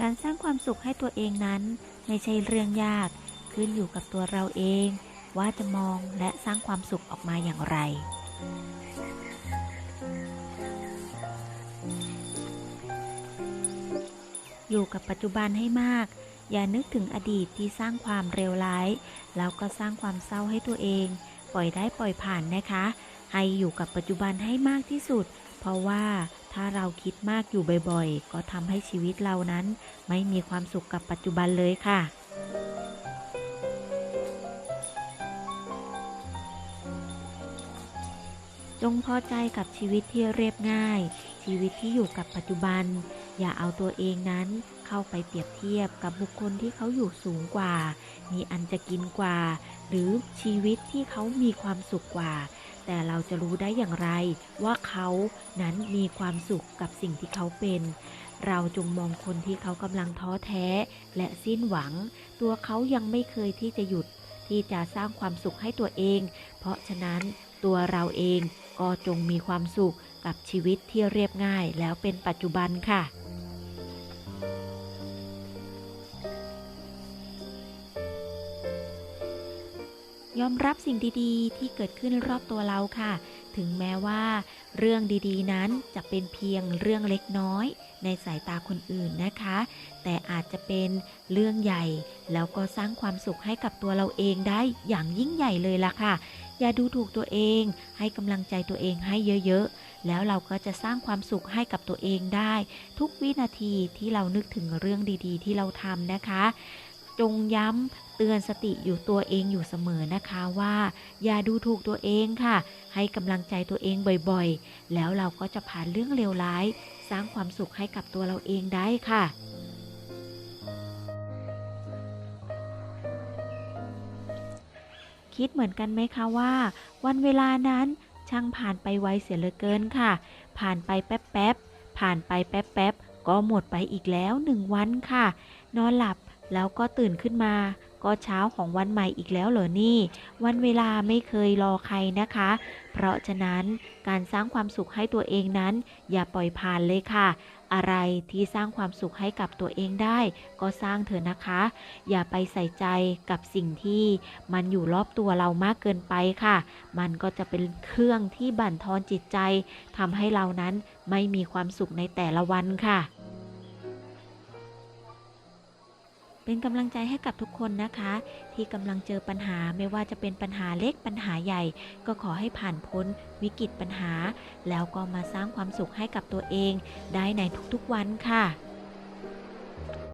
การสร้างความสุขให้ตัวเองนั้น ไม่ใช่เรื่องยาก ขึ้นอยู่กับตัวเราเอง ว่าจะมองและสร้างความสุขออกมาอย่างไร อยู่กับปัจจุบันให้มาก อย่านึกถึงอดีตที่สร้างความเร็วร้าย แล้วก็สร้างความเศร้าให้ตัวเอง ปล่อยได้ปล่อยผ่านนะคะ ให้อยู่กับปัจจุบันให้มากที่สุด เพราะว่าถ้าเราคิดมากอยู่บ่อยๆ ก็ทำให้ชีวิตเรานั้น ไม่มีความสุขกับปัจจุบันเลยค่ะ จงพอใจกับชีวิตที่เรียบง่าย ชีวิตที่อยู่กับปัจจุบัน อย่าเอาตัวเองนั้นเข้าไปเปรียบเทียบกับบุคคลที่เขาอยู่สูงกว่า มีอันจะกินกว่า หรือชีวิตที่เขามีความสุขกว่า แต่เราจะรู้ได้อย่างไร ว่าเขานั้นมีความสุขกับสิ่งที่เขาเป็น เราจงมองคนที่เขากำลังท้อแท้ และสิ้นหวัง ตัวเขายังไม่เคยที่จะหยุด ที่จะสร้างความสุขให้ตัวเอง เพราะฉะนั้นตัวเราเองก็จงมีความสุขกับชีวิตที่เรียบง่ายแล้วเป็นปัจจุบันค่ะ ยอมรับสิ่งดีๆ ที่เกิดขึ้นรอบตัวเราค่ะ ถึงแม้ว่า เรื่องดีๆ นั้นจะเป็นเพียงเรื่องเล็กน้อย ในสายตาคนอื่นนะคะ แต่อาจจะเป็นเรื่องใหญ่ แล้วก็สร้างความสุขให้กับตัวเราเองได้อย่างยิ่งใหญ่เลยล่ะค่ะ อย่าดูถูกตัวเอง ให้กำลังใจตัวเองให้เยอะๆ แล้วเราก็จะสร้างความสุขให้กับตัวเองได้ ทุกวินาทีที่เรานึกถึงเรื่องดีๆ ที่เราทำนะคะ จงย้ำเตือนสติอยู่ตัวเองอยู่เสมอนะคะว่า อย่าดูถูกตัวเองค่ะ ให้กำลังใจตัวเองบ่อยๆ แล้วเราก็จะผ่านเรื่องเลวร้าย สร้างความสุขให้กับตัวเราเองได้ค่ะคิดเหมือนกันไหมคะว่า วันเวลานั้นช่างผ่านไปไวเสียเหลือเกินค่ะ ผ่านไปแป๊บๆผ่านไปแป๊บๆก็หมดไปอีกแล้วหนึ่งวันค่ะ นอนหลับ แล้วก็ตื่นขึ้นมา ก็เช้าของวันใหม่อีกแล้วเหรอนี่ วันเวลาไม่เคยรอใครนะคะ เพราะฉะนั้นการสร้างความสุขให้ตัวเองนั้น อย่าปล่อยผ่านเลยค่ะ อะไรที่สร้างความสุขให้กับตัวเองได้ ก็สร้างเถอะนะคะ อย่าไปใส่ใจกับสิ่งที่มันอยู่รอบตัวเรามากเกินไปค่ะ มันก็จะเป็นเครื่องที่บั่นทอนจิตใจทำให้เรานั้นไม่มีความสุขในแต่ละวันค่ะ เป็นกำลังใจให้กับทุกคนนะคะ ที่กำลังเจอปัญหาไม่ว่าจะเป็นปัญหาเล็กปัญหาใหญ่ ก็ขอให้ผ่านพ้นวิกฤตปัญหา แล้วก็มาสร้างความสุขให้กับตัวเอง ได้ในทุกๆวันค่ะ